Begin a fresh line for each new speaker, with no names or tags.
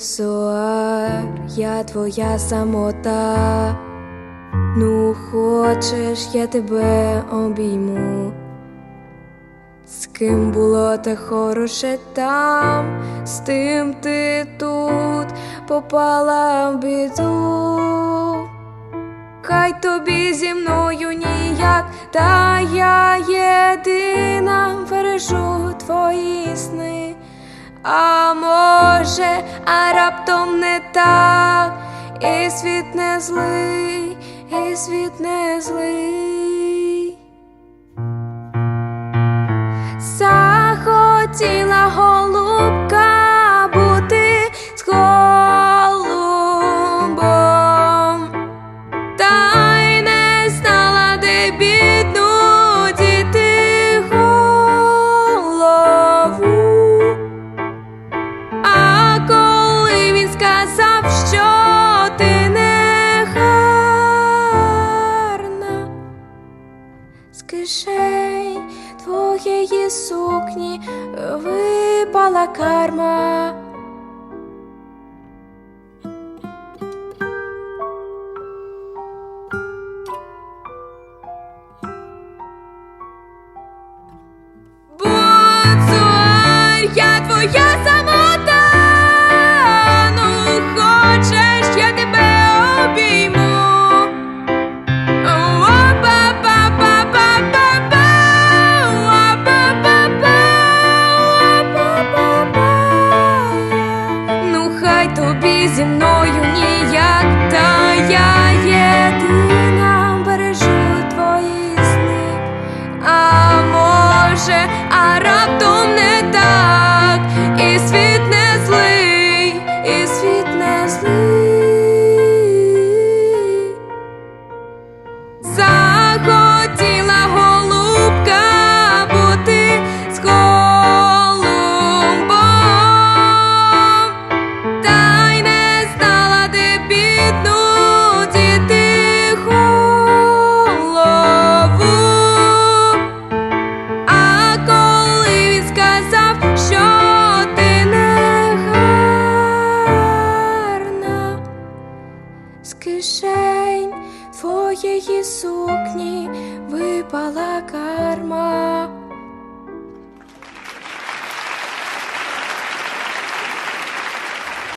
Бонсуар, я твоя самота. Ну, хочеш, я тебе обійму. З ким було те хороше там, з тим ти тут попала в біду. Хай тобі зі мною ніяк, та я єдина бережу твої сни. А може, а раптом не так, і світ не злий, і світ не злий. Захотіла голубка з кишень твоєї сукні випала карма. Хай тобі зі мною ніяк, кишень твоєї сукні випала карма.